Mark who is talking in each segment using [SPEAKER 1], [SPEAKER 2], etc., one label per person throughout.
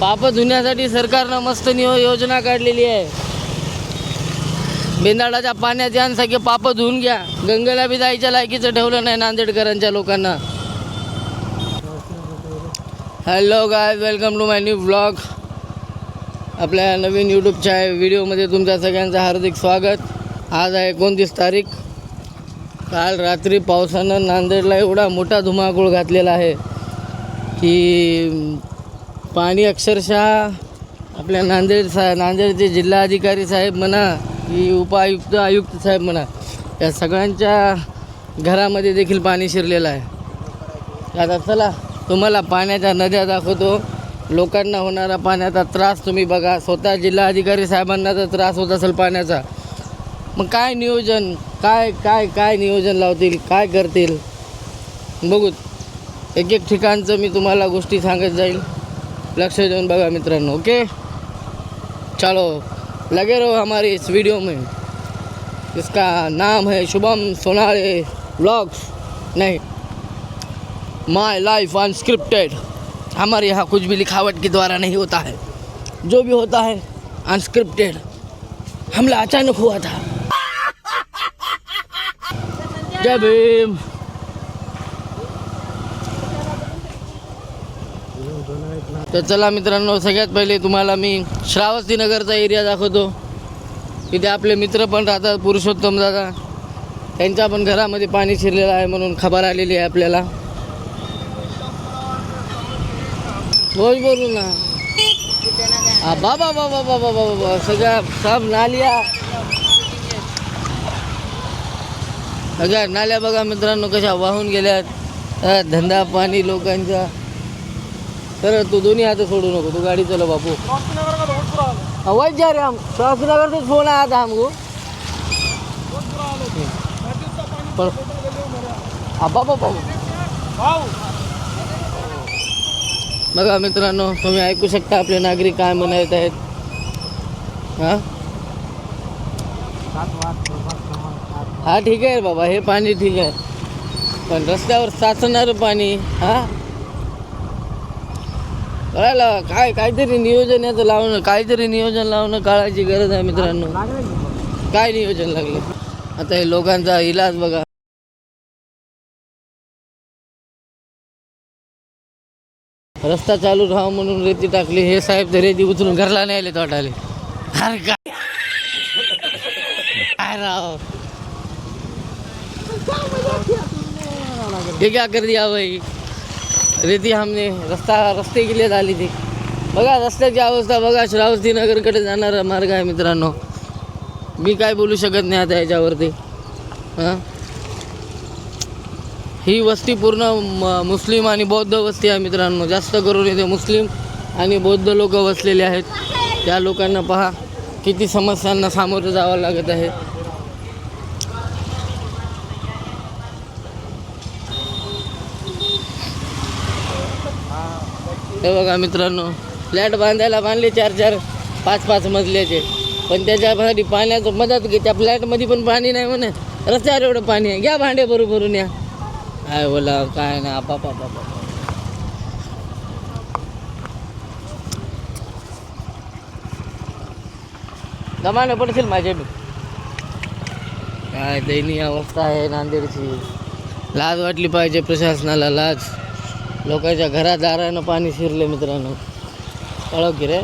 [SPEAKER 1] पाप धुण्यासाठी सरकारनं मस्त नियो योजना काढलेली आहे. बेंदाडाच्या पाण्यात यांसारखे पाप धुवून घ्या. गंगेला बी जायच्या लायकीचं ठेवलं नाही नांदेडकरांच्या लोकांना. Hello guys welcome to my new blog आपल्या नवीन यूट्यूबच्या व्हिडिओमध्ये तुमच्या सगळ्यांचं हार्दिक स्वागत. आज आहे एकोणतीस तारीख. काल रात्री पावसानं नांदेडला एवढा मोठा धुमाकूळ घातलेला आहे की पाणी अक्षरशः आपल्या नांदेड सा नांदेडचे जिल्हाधिकारी साहेब म्हणा की उपायुक्त आयुक्त साहेब म्हणा या सगळ्यांच्या घरामध्ये देखील पाणी शिरलेलं आहे. आता चला तुम्हाला पाण्याच्या नद्या दाखवतो. लोकांना होणारा पाण्याचा त्रास तुम्ही बघा. स्वतः जिल्हाधिकारी साहेबांना तर त्रास होत असेल पाण्याचा. मग काय नियोजन? काय काय काय नियोजन लावतील? काय करतील? बघू. एक एक ठिकाणचं मी तुम्हाला गोष्टी सांगत जाईल. लक्ष देऊन बघा मित्रांनो ओके चलो, लगे रहो हमारे इस वीडियो में। इसका नाम है शुभम सोनारे व्लॉग्स नहीं माई लाइफ अनस्क्रिप्टेड हमारे यहाँ कुछ भी लिखावट के द्वारा नहीं होता है। जो भी होता है अनस्क्रिप्टेड हमला अचानक हुआ था। जय भीम। तर चला मित्रांनो सगळ्यात पहिले तुम्हाला मी श्रावस्तीनगरचा एरिया दाखवतो. तिथे आपले मित्र पण राहतात पुरुषोत्तम दादा. त्यांच्या पण घरामध्ये पाणी शिरलेलं आहे म्हणून खबर आलेली आहे आपल्याला. रोज बोलू ना. हा बाबा बाबा बाबा बाबा बाबा सगळ्या सब नालिया. सगळ्या नाल्या बघा मित्रांनो कशा वाहून गेल्यात. धंदा पाणी लोकांचा. तर तू दोन्ही हात सोडू नको तू गाडी चलो बापू. आवाज जा रे हम शास्त्रनगर से फोन आया था हमको पर आबा बाबा बघा मित्रांनो तुम्ही ऐकू शकता आपले नागरिक काय म्हणत आहेत. हां? हा ठीक आहे बाबा हे पाणी ठीक आहे. पण रस्त्यावर साचणारं पाणी हा? कळायला काय काहीतरी नियोजन याचं लावणं काहीतरी नियोजन लावणं काळाची गरज आहे मित्रांनो. काय नियोजन लागलं? आता हे लोकांचा इलाज बघा. रस्ता चालू राहा म्हणून रेती टाकली. हे साहेब तर रेती उचलून घरला नाही आले तोटाले अरे काय? काय राव? ये क्या कर दिया भाई? रेती हमने रस्ता रस्ते के लिए ती बघा रस्त्याची अवस्था बघा श्रावस्ती नगरकडे जाणारा मार्ग आहे मित्रांनो. मी काय बोलू शकत नाही आता याच्यावरती. हां? ही वस्ती पूर्ण म- मुस्लिम आणि बौद्ध वस्ती आहे मित्रांनो. जास्त करून इथे मुस्लिम आणि बौद्ध लोक वसलेले आहेत. त्या लोकांना पहा किती समस्यांना सामोरं जावं लागत आहे. हे बघा मित्रांनो फ्लॅट बांधायला बांधले चार चार पाच पाच मजल्याचे. पण त्याच्यासाठी पाण्याचं मदत घे त्या फ्लॅटमध्ये पण पाणी नाही म्हणे. रस्त्यावर एवढं पाणी आहे. घ्या भांडे भरू भरून या. काय बोला काय ना आपा पापा दमाने पडशील माझे मी काय दयनीय अवस्था आहे नांदेडची. लाज वाटली पाहिजे प्रशासनाला लाज. लोकांच्या घरात दारानं पाणी शिरले मित्रांनो. कळव की रे?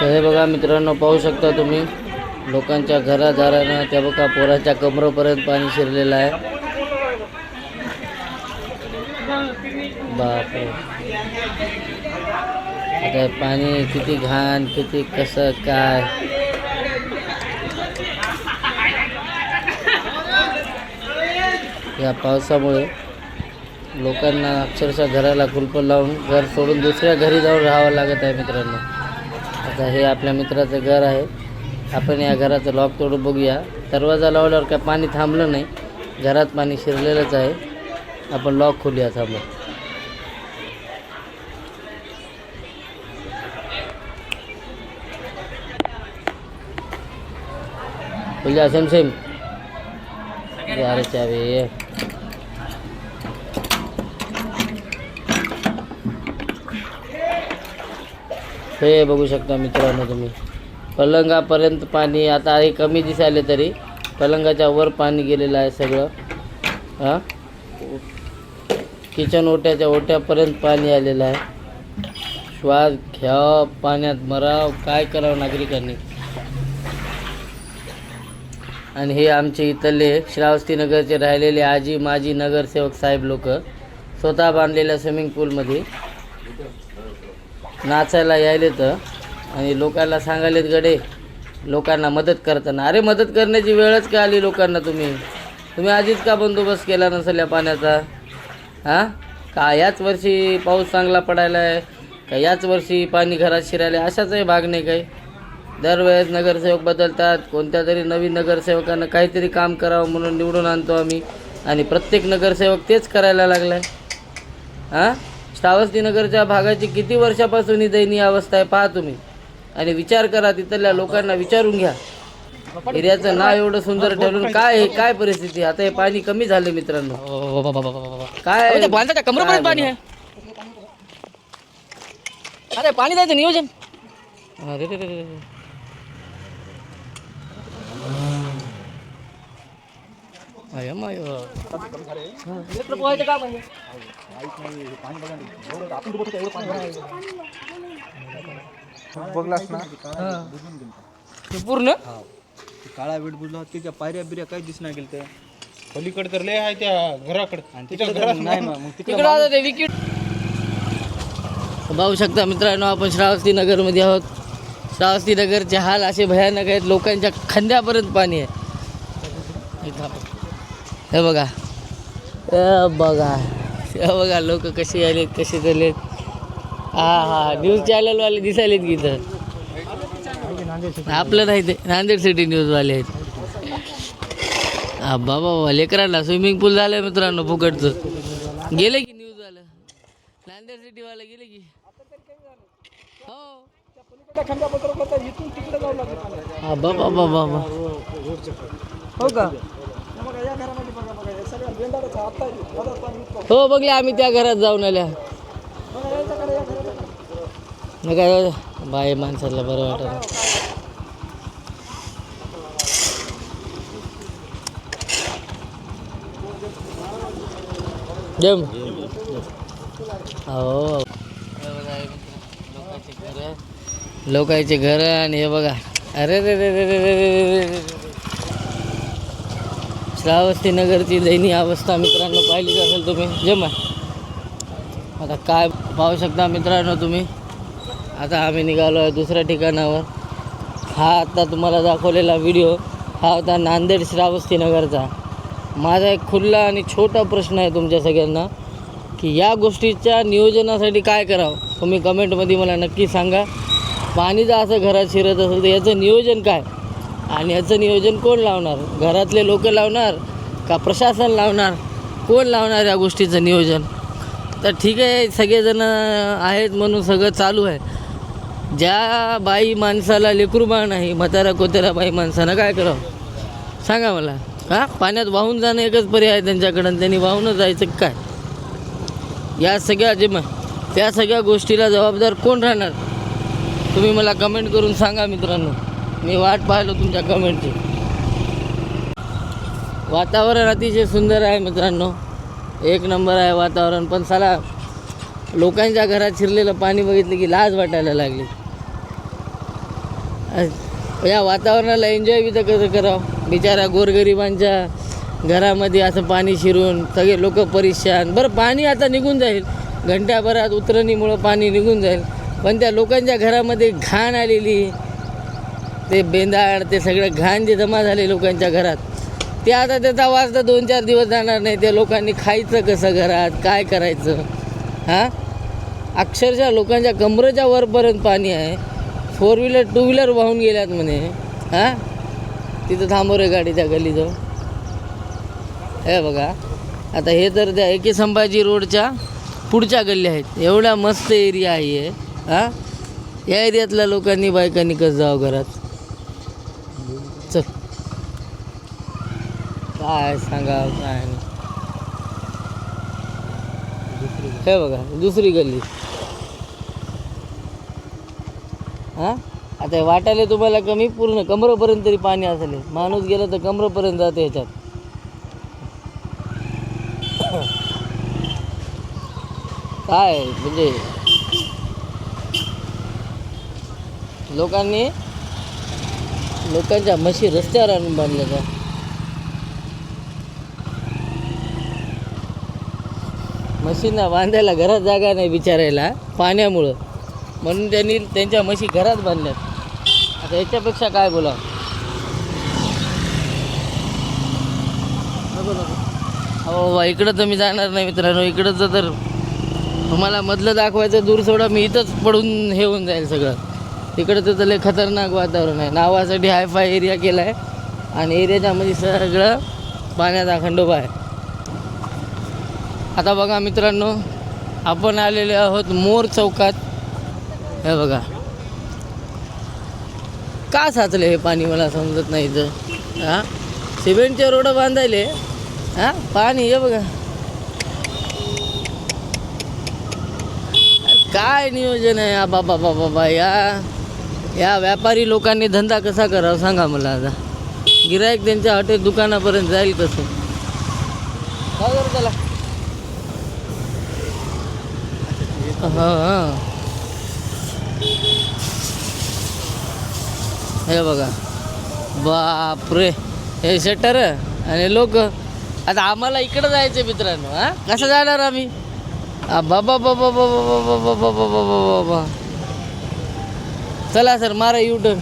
[SPEAKER 1] तर हे बघा मित्रांनो पाहू शकता तुम्ही लोकांच्या घरादारानं त्या बघा पोराच्या कमरोपर्यंत पाणी शिरलेलं आहे. बापरे. आता पाणी किती घाण किती कसं काय? या पावसामुळे लोकांना अक्षरशः घराला कुलप लावून घर सोडून दुसऱ्या घरी जाऊन राहावं लागत आहे मित्रांनो. आता हे आपल्या मित्राचं घर आहे. आपण या घराचं लॉक तोडून बघूया. दरवाजा लावल्यावर काय पाणी थांबलं नाही. घरात पाणी शिरलेलंच आहे. आपण लॉक खोलूया थांबलं खुल सेम सेम. अरे चावे. हे बघू शकता मित्रांनो तुम्ही. पलंगापर्यंत पाणी आता हे कमी दिसायले तरी. पलंगाच्या वर पाणी गेलेलं आहे सगळं. हां? किचन ओट्याच्या ओट्यापर्यंत पाणी आलेलं आहे. श्वास घ्याव पाण्यात मराव काय करावं नागरिकांनी? आणि हे आमचे इथले श्रावस्ती नगरचे राहिलेले आजी माजी नगरसेवक साहेब लोक स्वतः बांधलेल्या स्विमिंग पूलमध्ये. नाचायला यायले तर. आणि लोकांना सांगायलेत गडे लोकांना मदत करताना अरे मदत करण्याची वेळच का आली लोकांना तुम्ही? तुम्ही आधीच का बंदोबस्त केला नसेल या पाण्याचा? हां? का याच वर्षी पाऊस चांगला पडायला आहे का याच वर्षी पाणी घरात शिरायला? अशाचाही भाग नाही काही. दरवेळेस नगरसेवक बदलतात. कोणत्या तरी नवीन नगरसेवकांना काहीतरी काम करावं म्हणून निवडून आणतो आम्ही. आणि प्रत्येक नगरसेवक तेच करायला लागला आहे हां? श्रावस्ती नगरच्या भागाची किती वर्षापासून ही दयनीय अवस्था आहे पहा तुम्ही. आणि विचार करा तिथल्या लोकांना विचारून घ्या. एरियाचं नाव एवढं सुंदर ठेवून काय आहे काय परिस्थिती? आता हे पाणी कमी झालं मित्रांनो. काय
[SPEAKER 2] कमरेपर्यंत पाणी आहे? अरे पाणी जायचं नियोजन.
[SPEAKER 1] अरे रे रे रे रे. अय माय.
[SPEAKER 2] पोहायचं
[SPEAKER 3] बघलास ना
[SPEAKER 2] हे. पूर्ण?
[SPEAKER 3] काळा वेट बुजला त्याच्या पायऱ्या बिऱ्या काही दिसणार गेल त्या पलीकडे तर लय आहे त्या घराकडे. आणि घरात नाही ना मग
[SPEAKER 2] तिकडं आता ते विकेट
[SPEAKER 1] पाहू शकता मित्रांनो आपण श्रावस्ती नगरमध्ये आहोत. श्रावस्ती नगरचे हाल असे भयानक आहेत. लोकांच्या खांद्यापर्यंत पाणी आहे. हे बघा. हे बघा. हे बघा लोक कसे आलेत कसे झालेत. हा हा न्यूज चॅनलवाले दिसायलेत की इथं. आपलं नाही ते नांदेड सिटी न्यूजवाले आहेत. हा बाबा बाबा लेकरांना स्विमिंग पूल झालं मित्रांनो फुकटचं. गेले की न्यूजवालं नांदेड सिटीवाला गेले की. हो. हा बाबा बाबा बाबा.
[SPEAKER 2] हो का?
[SPEAKER 1] हो बघले आम्ही त्या घरात जाऊन आल्या. काय बाय माणसाला बरं वाटत जम हो लोकायचे घर आणि हे बघा. अरे रे रे रे रे रे रे. श्रावस्ती नगरची दयनीय अवस्था मित्रांनो पाहिलीच असेल तुम्ही. जमा. आता काय पाहू शकता मित्रांनो तुम्ही? आता आम्ही निघालो आहे दुसऱ्या ठिकाणावर. हा आता तुम्हाला दाखवलेला व्हिडिओ हा होता नांदेड श्रावस्ती नगरचा माझा एक खुल्ला आणि छोटा प्रश्न आहे तुमच्या सगळ्यांना की या गोष्टीच्या नियोजनासाठी काय करावं? तुम्ही कमेंटमध्ये मला नक्की सांगा. पाणी जर असं घरात शिरत असेल तर याचं नियोजन काय? आणि याचं नियोजन कोण लावणार? घरातले लोक लावणार का प्रशासन लावणार? कोण लावणार या गोष्टीचं नियोजन? तर ठीक आहे सगळेजण आहेत म्हणून सगळं चालू आहे. ज्या बाई माणसाला लेकरूबा नाही म्हातारा कोत्याला बाई माणसानं काय करावं? सांगा मला. हां? पाण्यात वाहून जाणं एकच पर्याय आहे त्यांच्याकडं त्यांनी वाहूनच जायचं काय? या सगळ्या जे त्या सगळ्या गोष्टीला जबाबदार कोण राहणार? तुम्ही मला कमेंट करून सांगा मित्रांनो. मी वाट पाहिलो तुमच्या कमेंटची वातावरण अतिशय सुंदर आहे मित्रांनो. एक नंबर आहे वातावरण. पण साला लोकांच्या घरात शिरलेलं पाणी बघितलं की लाज वाटायला लागली. या वातावरणाला एन्जॉय बी तर कसं करावं? बिचारा गोरगरिबांच्या घरामध्ये असं पाणी शिरून सगळे लोक परेशान. बरं पाणी आता निघून जाईल. घंट्याभरात उतरणीमुळं पाणी निघून जाईल. पण त्या लोकांच्या घरामध्ये घाण आलेली. ते बेंदाड ते सगळं घाण जे जमा झाले लोकांच्या घरात ते आता त्याचा वास तर दोन चार दिवस जाणार नाही. त्या लोकांनी खायचं कसं घरात? काय करायचं? हां? अक्षरशः लोकांच्या कमरेच्या वरपर्यंत पाणी आहे. फोर व्हीलर टू व्हीलर वाहून गेल्यात म्हणे. हां? तिथं थांबव रे गाडीच्या गलीजवळ हे बघा. आता हे तर त्या एके संभाजी रोडच्या पुढच्या गल्ल्या आहेत. एवढा मस्त एरिया आहे हां? या एरियातल्या लोकांनी बायकांनी कसं जावं घरात? काय सांगा काय हे बघा दुसरी गल्ली. हां? आता हे वाटायला तुम्हाला कमी पूर्ण कमरेपर्यंत तरी पाणी असेल. माणूस गेला तर कमरेपर्यंत जाते ह्याच्यात. काय म्हणजे लोकांनी लोकांच्या म्हशी रस्त्यावर आणून बांधल्या का म्हशींना बांधायला घरात जागा नाही बिचारायला पाण्यामुळं. म्हणून त्यांनी त्यांच्या म्हशी घरात बांधल्यात. आता याच्यापेक्षा काय बोला हो बा इकडं तर मी जाणार नाही मित्रांनो. इकडंचं तर तुम्हाला मधलं दाखवायचं दूर सोडा मी इथंच पडून हे होऊन जाईल सगळं. तिकडं तर लय खतरनाक वातावरण आहे. नावासाठी हायफाय एरिया केला आहे आणि एरियाच्या मध्ये सगळं पाण्याचा खंडोबा आहे. आता बघा मित्रांनो आपण आलेले आहोत मोर चौकात. हे बघा. का साचले हे पाणी मला समजत नाही तर हां? सिमेंटचे रोड बांधायले. हां? पाणी हे बघा. काय नियोजन आहे? या बाबा बाबा बा या. या व्यापारी लोकांनी धंदा कसा करावा सांगा मला आता. गिरायक त्यांच्या हॉटेल दुकानापर्यंत जाईल कसं? काय करू त्याला? हे बघा बापरे हे शटर आणि लोक आता आम्हाला इकडं जायचं मित्रांनो हां कसं जाणार आम्ही बाबा बाबा बाबा बाबा चला सर मारा यू टर्न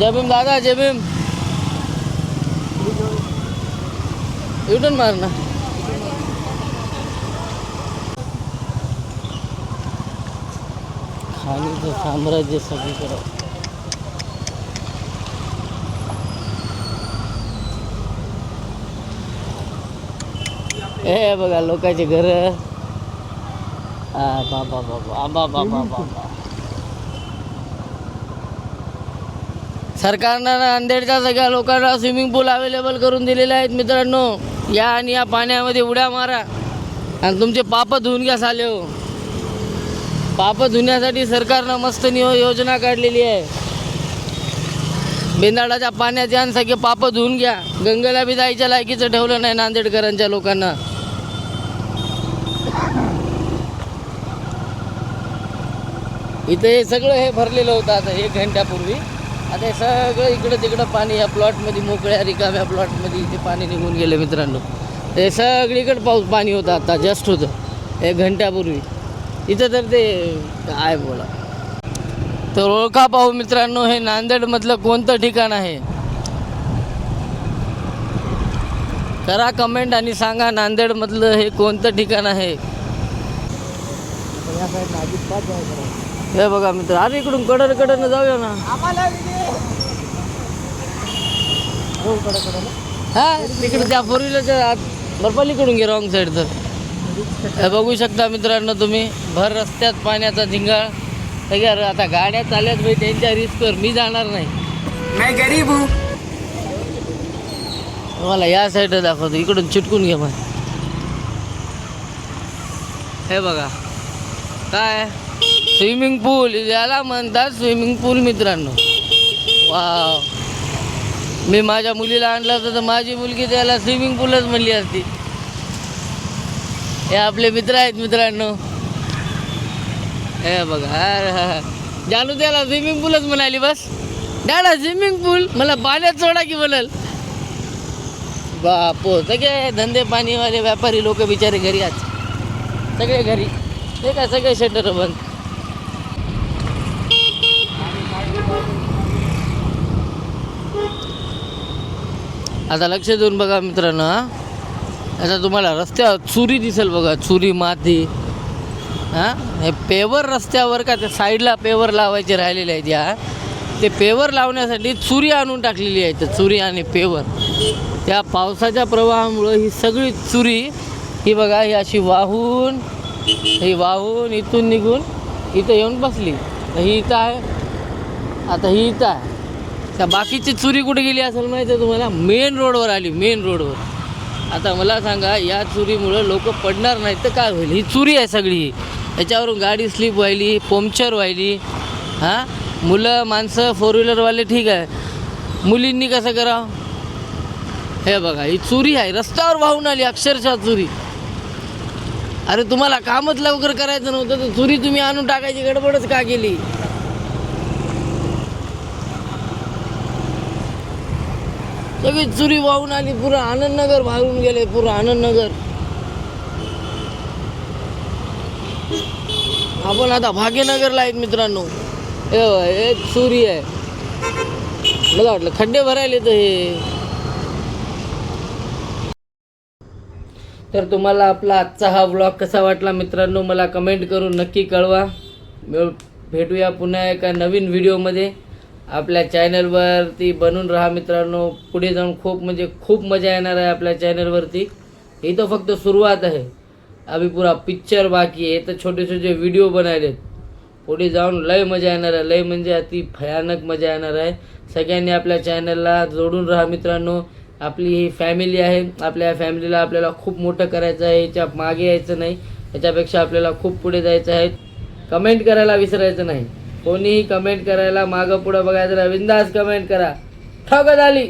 [SPEAKER 1] जयभीम दादा जयभीम यू टर्न मार ना खाणीचं साम्राज्य सगळीकडं हे बघा लोकांचे घर. बाबा बाबा आबा बाबा बाबा सरकारनं नांदेडच्या सगळ्या लोकांना स्विमिंग पूल अवेलेबल करून दिलेले आहेत मित्रांनो. या आणि या पाण्यामध्ये उड्या मारा. आणि तुमचे पाप धुवून घ्या साले हो. पाप धुण्यासाठी सरकारनं मस्त नियो योजना काढलेली आहे. बेंदाडाच्या पाण्यात या सगळे पाप धुवून घ्या. गंगेला बी जायच्या लायकीचं ठेवलं नाही नांदेडकरांच्या लोकांना. इथे हे सगळं हे भरलेलं होतं आता एक घंट्यापूर्वी. आता हे सगळं इकडं तिकडं पाणी या प्लॉटमध्ये मोकळ्या रिकाम्या प्लॉटमध्ये इथे पाणी निघून गेलं मित्रांनो. हे सगळीकडं पाऊस पाणी होतं आता जस्ट होतं. एक घंट्यापूर्वी. इथं तर ते काय बोला. तर ओळखा पाहू मित्रांनो हे नांदेडमधलं कोणतं ठिकाण आहे? करा कमेंट आणि सांगा नांदेडमधलं हे कोणतं ठिकाण आहे? हे बघा मित्र अरे इकडून कडर कडनं जाऊया ना. हा तिकडे त्या फोर व्हीलरच्या आत बरपालीकडून गे रॉंग साईड तर. बघू शकता मित्रांनो तुम्ही भर रस्त्यात पाण्याचा झिंगाळ. सगळ्या आता गाड्या चालल्यात भाई त्यांच्या रिस्कवर मी जाणार नाही.
[SPEAKER 2] मैं गरीब हूँ।
[SPEAKER 1] मला या साईड दाखवतो इकडून चिटकून घे मग हे बघा काय? स्विमिंग पूल याला म्हणतात स्विमिंग पूल मित्रांनो. वा मी माझ्या मुलीला आणलं होतं तर माझी मुलगी त्याला स्विमिंग पूलच म्हणली असती. हे आपले मित्र आहेत मित्रांनो. हे बघा हा, हा. जानू त्याला स्विमिंग पूलच म्हणाली बस. डॅडा स्विमिंग पूल मला पाण्यात सोडा की म्हणाल बापो सगळे धंदे पाणीवाले व्यापारी लोक बिचारे घरी आज. सगळे घरी. ते काय सगळे शटर बंद? आता लक्ष देऊन बघा मित्रांनो हा. आता तुम्हाला रस्त्यावर चुरी दिसेल बघा चुरी माती. हां? हे पेवर रस्त्यावर का त्या साईडला पेवर लावायचे राहिलेले आहेत या? ते पेवर लावण्यासाठी चुरी आणून टाकलेली आहे तर चुरी आणि पेवर. त्या पावसाच्या प्रवाहामुळं ही सगळी चुरी ही बघा ही अशी वाहून ही वाहून इथून निघून इथं येऊन बसली. तर ही इथं आहे. आता ही इथं आहे. त्या बाकीची चुरी कुठे गेली असेल माहिती आहे तुम्हाला? मेन रोडवर आली मेन रोडवर. आता मला सांगा या चुरीमुळं लोक पडणार नाहीत तर काय होईल? ही चुरी आहे सगळी. ही याच्यावरून गाडी स्लिप व्हायली पंक्चर व्हायली. हां? मुलं माणसं फोर व्हीलरवाले ठीक आहे. मुलींनी कसं करावं? हे बघा ही चुरी आहे. रस्त्यावर वाहून आली अक्षरशः चुरी. अरे तुम्हाला कामच लवकर करायचं नव्हतं तर चुरी तुम्ही आणून टाकायची गडबडच का केली? सगळी चुरी वाहून आली पुरं आनंदनगर वाहून गेले पुरं आनंदनगर. आपण आता भाग्यनगरला आहेत मित्रांनो. हे चुरी आहे. मला वाटलं खड्डे भरायले तर हे. तर तुम्हाला आपला आजचा हा ब्लॉग कसा वाटला मित्रांनो मला कमेंट करून नक्की कळवा. भेटूया पुन्हा एका नवीन व्हिडिओमध्ये आपल्या चॅनलवरती बनून राहा मित्रांनो. पुढे जाऊन खूप म्हणजे खूप मजा येणार आहे आपल्या चॅनलवरती ही तर फक्त सुरुवात आहे. अभि पुरा पिक्चर बाकी आहे. तर छोटे छोटे व्हिडिओ बनायलेत पुढे जाऊन लय मजा येणार आहे. लय म्हणजे अति भयानक मजा येणार आहे. सगळ्यांनी आपल्या चॅनलला जोडून राहा मित्रांनो. आपली ही फॅमिली आहे. आपल्या फॅमिलीला आपल्याला खूप मोठं करायचं आहे. याच्या मागे यायचं नाही. याच्यापेक्षा आपल्याला खूप पुढे जायचं आहे. कमेंट करायला विसरायचं नाही. कोणीही कमेंट करायला मागं पुढं बघायचं नाही. बिंदास कमेंट करा. ठगत आली.